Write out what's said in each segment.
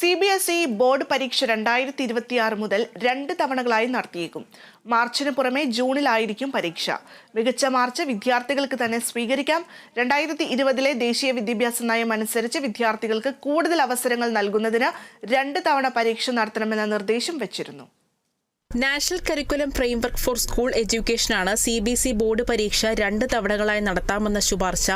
C B S E board പരീക്ഷ രണ്ടായിരത്തി ഇരുപത്തിയാറ് മുതൽ രണ്ട് തവണകളായി നടത്തിയേക്കും. മാർച്ചിന് പുറമെ ജൂണിലായിരിക്കും പരീക്ഷ. മികച്ച മാർച്ച് വിദ്യാർത്ഥികൾക്ക് തന്നെ സ്വീകരിക്കാം. രണ്ടായിരത്തി ഇരുപതിലെ ദേശീയ വിദ്യാഭ്യാസ നയം അനുസരിച്ച് വിദ്യാർത്ഥികൾക്ക് കൂടുതൽ അവസരങ്ങൾ നൽകുന്നതിന് രണ്ട് തവണ പരീക്ഷ നടത്തണമെന്ന നിർദ്ദേശം വെച്ചിരുന്നു. National curriculum framework for school എഡ്യൂക്കേഷനാണ് C B C board പരീക്ഷ രണ്ട് തവണകളായി നടത്താമെന്ന ശുപാർശ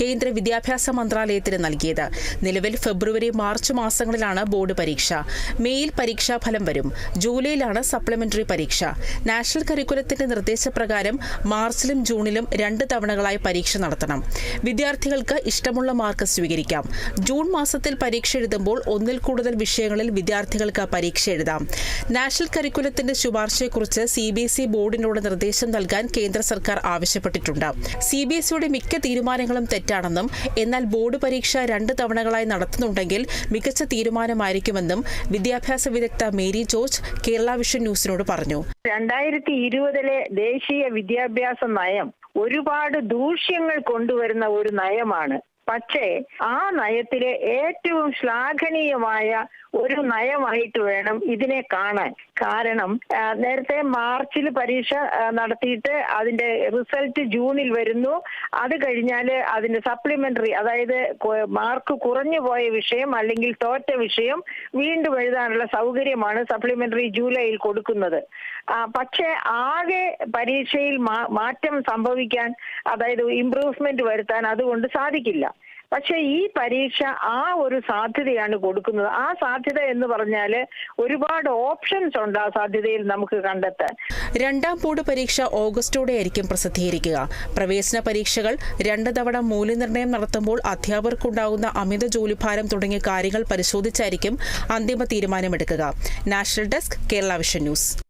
കേന്ദ്ര വിദ്യാഭ്യാസ മന്ത്രാലയത്തിന് നൽകിയത്. നിലവിൽ ഫെബ്രുവരി മാർച്ച് മാസങ്ങളിലാണ് ബോർഡ് പരീക്ഷ. മെയ്യിൽ പരീക്ഷാഫലം വരും. ജൂലൈയിലാണ് സപ്ലിമെന്ററി പരീക്ഷ. നാഷണൽ കരിക്കുലത്തിന്റെ നിർദ്ദേശപ്രകാരം മാർച്ചിലും ജൂണിലും രണ്ട് തവണകളായി പരീക്ഷ നടത്തണം. വിദ്യാർത്ഥികൾക്ക് ഇഷ്ടമുള്ള മാർക്ക് സ്വീകരിക്കാം. ജൂൺ മാസത്തിൽ പരീക്ഷ എഴുതുമ്പോൾ ഒന്നിൽ കൂടുതൽ വിഷയങ്ങളിൽ വിദ്യാർത്ഥികൾക്ക് പരീക്ഷ എഴുതാം. നാഷണൽ കരിക്കുലത്തിന്റെ ശുപാർശയെക്കുറിച്ച് സി ബി എസ് ഇ ബോർഡിനോട് നിർദ്ദേശം നൽകാൻ കേന്ദ്ര സർക്കാർ ആവശ്യപ്പെട്ടിട്ടുണ്ട്. സി ബി എസ് ഇയുടെ മിക്ക തീരുമാനങ്ങളും തെറ്റാണെന്നും എന്നാൽ ബോർഡ് പരീക്ഷ രണ്ട് തവണകളായി നടത്തുന്നുണ്ടെങ്കിൽ മികച്ച തീരുമാനമായിരിക്കുമെന്നും വിദ്യാഭ്യാസ വിദഗ്ധ മേരി ജോർജ് കേരള വിഷൻ ന്യൂസിനോട് പറഞ്ഞു. രണ്ടായിരത്തി ഇരുപതിലെ ദേശീയ വിദ്യാഭ്യാസ നയം ഒരുപാട് ദൂഷ്യങ്ങൾ കൊണ്ടുവരുന്ന ഒരു നയമാണ് പക്ഷേ ആ നയത്തിലെ ഏറ്റവും ശ്ലാഘനീയമായ ഒരു നയമായിട്ട് വേണം ഇതിനെ കാണാൻ. കാരണം നേരത്തെ മാർച്ചിൽ പരീക്ഷ നടത്തിയിട്ട് അതിന്റെ റിസൾട്ട് ജൂണിൽ വരുന്നു. അത് കഴിഞ്ഞാൽ അതിന്റെ സപ്ലിമെന്ററി അതായത് മാർക്ക് കുറഞ്ഞു പോയ വിഷയം അല്ലെങ്കിൽ തോറ്റ വിഷയം വീണ്ടും എഴുതാനുള്ള സൗകര്യമാണ് സപ്ലിമെന്ററി ജൂലൈയിൽ കൊടുക്കുന്നത്. പക്ഷേ ആകെ പരീക്ഷയിൽ മാറ്റം സംഭവിക്കാൻ അതായത് ഇംപ്രൂവ്മെന്റ് വരുത്താൻ അതുകൊണ്ട് സാധിക്കില്ല. പക്ഷെ ഈ പരീക്ഷ ആ ഒരു സാധ്യതയാണ് കൊടുക്കുന്നത്. ആ സാധ്യത എന്ന് പറഞ്ഞാൽ ഒരുപാട് ഓപ്ഷൻസ് ഉണ്ട് ആ സാധ്യതയിൽ നമുക്ക് കണ്ടെത്താൻ. രണ്ടാം ബോർഡ് പരീക്ഷ ഓഗസ്റ്റോടെ ആയിരിക്കും പ്രസിദ്ധീകരിക്കുക. പ്രവേശന പരീക്ഷകൾ രണ്ട് തവണ മൂല്യനിർണയം നടത്തുമ്പോൾ അധ്യാപകർക്കുണ്ടാകുന്ന അമിത ജോലിഭാരം തുടങ്ങിയ കാര്യങ്ങൾ പരിശോധിച്ചായിരിക്കും അന്തിമ തീരുമാനമെടുക്കുക. National desk Kerala Vision news.